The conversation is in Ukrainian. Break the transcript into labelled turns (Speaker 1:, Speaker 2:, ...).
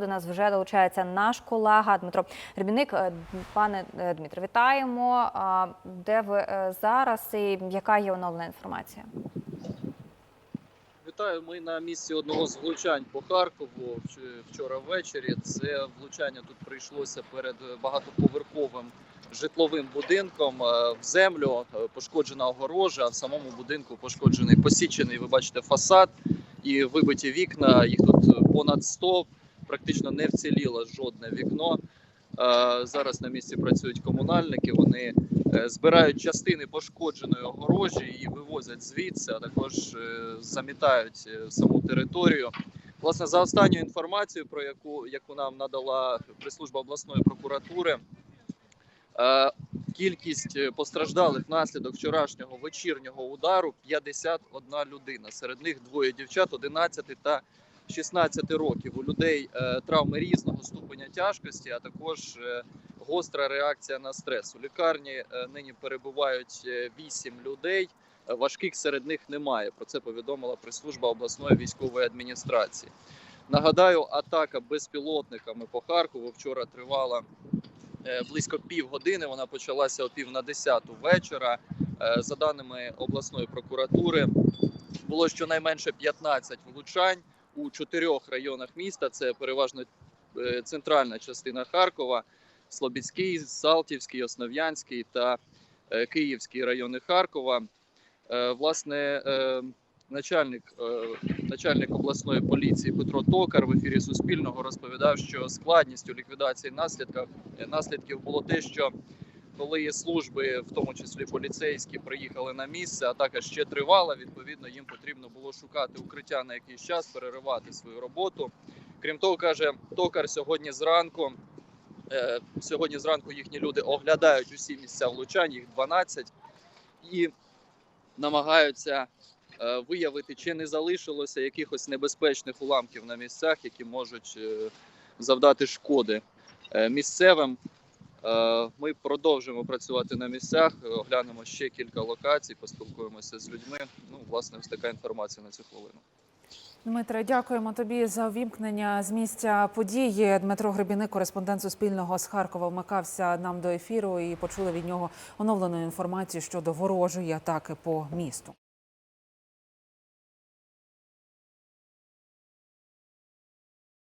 Speaker 1: До нас вже долучається наш колега Дмитро Рябіник. Е, Пане е, Дмитро, вітаємо. Де ви е, зараз і яка є оновлена інформація?
Speaker 2: Вітаю. Ми на місці одного з влучань по Харкову вчора ввечері. Це влучання тут прийшлося перед багатоповерховим житловим будинком в землю. Пошкоджена огорожа. В самому будинку пошкоджений посічений. Ви бачите фасад і вибиті вікна. Їх тут понад 100. Практично не вціліло жодне вікно. Е, Зараз на місці працюють комунальники. Вони е, збирають частини пошкодженої огорожі і вивозять звідси, а також е, замітають саму територію. Власне, за останню інформацію, про яку, яку нам надала прес-служба обласної прокуратури, кількість постраждалих внаслідок вчорашнього вечірнього удару 51 людина. Серед них двоє дівчат 11 та 16 років. У людей е, травми різного ступеня тяжкості, а також е, гостра реакція на стрес. У лікарні е, нині перебувають 8 людей. Важких серед них немає. Про це повідомила прес-служба обласної військової адміністрації. Нагадаю, атака безпілотниками по Харкову вчора тривала близько півгодини. Вона почалася о пів на десяту вечора. За даними обласної прокуратури, було щонайменше 15 влучань у чотирьох районах міста. Це переважно е, центральна частина Харкова, Слобідський, Салтівський, Основ'янський та е, Київський райони Харкова. Е, Власне, начальник, начальник обласної поліції Петро Токар в ефірі Суспільного розповідав, що складністю ліквідації наслідків було те, що коли служби, в тому числі поліцейські, приїхали на місце, атака ще тривала. Відповідно, їм потрібно було шукати укриття на якийсь час, переривати свою роботу. Крім того, каже токар сьогодні зранку. е, Сьогодні зранку їхні люди оглядають усі місця влучань, їх 12, і намагаються е, виявити, чи не залишилося якихось небезпечних уламків на місцях, які можуть е, завдати шкоди місцевим. Е, Ми продовжимо працювати на місцях, е, оглянемо ще кілька локацій, поспілкуємося з людьми. Ну, власне, ось така інформація на цю хвилину.
Speaker 3: Дмитре, дякуємо тобі за увімкнення з місця події. Дмитро Гребіник, кореспондент Суспільного з Харкова, вмикався нам до ефіру і почули від нього оновлену інформацію щодо ворожої атаки по місту.